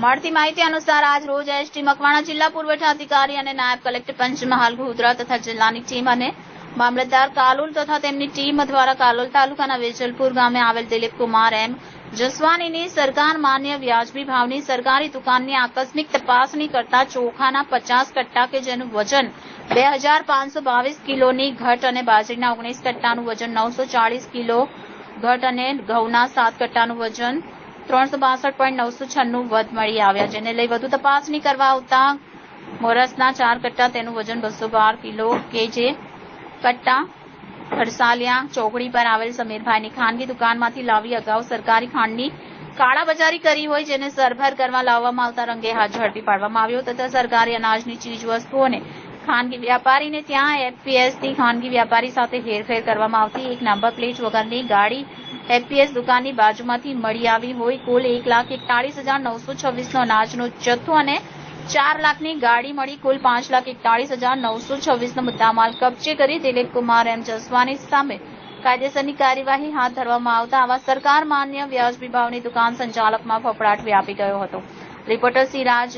મળતી માહિતી અનુસાર આજ રોજ એસટી મકવાણા જિલ્લા પુરવઠા અધિકારી અને નાયબ કલેક્ટર પંચમહાલ ગોધરા તથા જિલ્લાની ટીમ અને મામલતદાર કાલોલ તથા તેમની ટીમ દ્વારા કાલોલ તાલુકાના વેજલપુર ગામે આવેલ દિલીપ એમ જસવાનીની સરકાર માન્ય વ્યાજબી ભાવની સરકારી દુકાનની આકસ્મિક તપાસણી કરતા ચોખાના પચાસ કટ્ટા કે જેનું વજન બે હજાર પાંચસો બાવીસ કિલોની ઘટ અને બાજરીના ઓગણીસ કટ્ટાનું વજન નવસો ચાળીસ કિલો ઘટ અને ઘઉંના સાત કટ્ટાનું વજન ત્રણસો વધ મળી આવ્યા જેને લઈ વધુ તપાસણી કરવા આવતા મોરસના ચાર કટ્ટા તેનું વજન બસો કિલો કે જે કટ્ટા ખરસાલિયા ચોકડી પર આવેલ સમીરભાઈની ખાનગી દુકાનમાંથી લાવી અગાઉ સરકારી ખાંડની કાળાબજારી કરી હોય જેને સરભર કરવા લાવવામાં આવતા રંગે હાથ ઝડપી પાડવામાં આવ્યો. તથા સરકારી અનાજની ચીજ વસ્તુઓને ખાનગી વ્યાપારીને ત્યાં એફપીએસથી ખાનગી વ્યાપારી સાથે હેરફેર કરવામાં આવતી એક નંબર પ્લેટ વગરની ગાડી એફપીએસ દુકાનની બાજુમાંથી મળી આવી હોય. કુલ એક લાખ એકતાળીસ હજાર નવસો છવ્વીસનો અનાજનો જથ્થો અને ચાર લાખની ગાડી મળી. કુલ પાંચ લાખ એકતાળીસ હજાર નવસો છવ્વીસનો મુદ્દામાલ કબજે કરી દિલીપ કુમાર એમ જસવાની સામે કાયદેસરની કાર્યવાહી હાથ ધરવામાં આવતા આવા સરકાર માન્ય વ્યાજબી ભાવની દુકાન સંચાલકમાં ફફડાટ વ્યાપી ગયો હતો. Reporter Siraj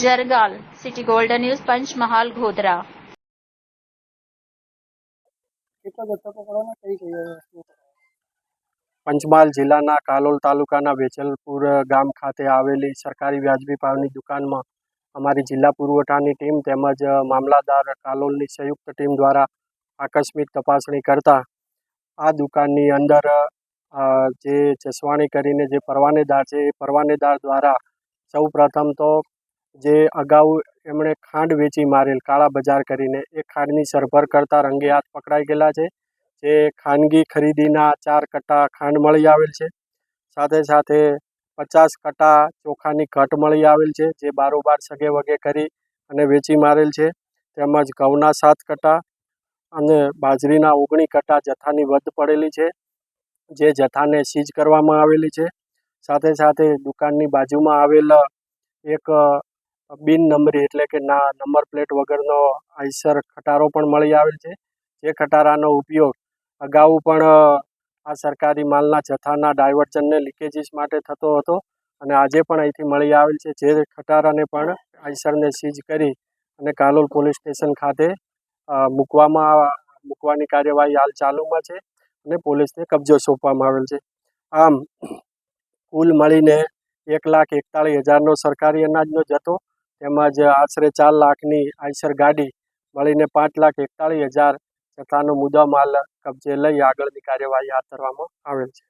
Jargal, city golden news, Panchmahal, Godhra. Panchmahal જિલ્લાના કાલોલ તાલુકાના વેચલપુર ગામ ખાતે આવેલી સરકારી વ્યાજબી ભાવની દુકાનમાં અમારી જિલ્લા પુરવઠાની ટીમ તેમજ મામલાદાર કાલોલની સંયુક્ત ટીમ દ્વારા આકસ્મિક તપાસણી કરતા આ દુકાનની અંદર જે જસવાણી કરીને જે પરવાનેદાર છે, એ પરવાનેદાર દ્વારા સૌ પ્રથમ તો જે અગાઉ એમણે ખાંડ વેચી મારેલ, કાળા બજાર કરીને, એ ખાંડની સરભર કરતા રંગે હાથ પકડાઈ ગયેલા છે. જે ખાનગી ખરીદીના ચાર કટ્ટા ખાંડ મળી આવેલ છે. સાથે સાથે પચાસ કટ્ટા ચોખાની ઘટ મળી આવેલ છે, જે બારોબાર સગે વગે કરી અને વેચી મારેલ છે. તેમજ ઘઉંના સાત કટ્ટા અને બાજરીના ઓગણી કટ્ટા જથ્થાની વધ પડેલી છે, જે જથ્થાને સીઝ કરવામાં આવેલી છે. સાથે સાથે દુકાનની બાજુમાં આવેલ એક બિન નંબરી એટલે કે ના નંબર પ્લેટ વગરનો આઈસર ખટારો પણ મળી આવેલ છે. જે ખટારાનો ઉપયોગ અગાઉ પણ આ સરકારી માલના જથ્થાના ડાયવર્જનને લીકેજીસ માટે થતો હતો અને આજે પણ અહીંથી મળી આવેલ છે. જે ખટારાને પણ આઈસરને સીઝ કરી અને કાલોલ પોલીસ સ્ટેશન ખાતે મૂકવામાં મૂકવાની કાર્યવાહી હાલ ચાલુમાં છે અને પોલીસને કબજો સોંપવામાં આવેલ છે. આમ, કુલ મળીને એક લાખ એકતાળીસ હજારનો સરકારી અનાજનો જથ્થો તેમજ આશરે ચાર લાખની આઈસર ગાડી મળીને પાંચ લાખ એકતાળીસ હજાર જથ્થાનો મુદ્દામાલ કબજે લઈ આગળની કાર્યવાહી હાથ ધરવામાં આવેલ છે.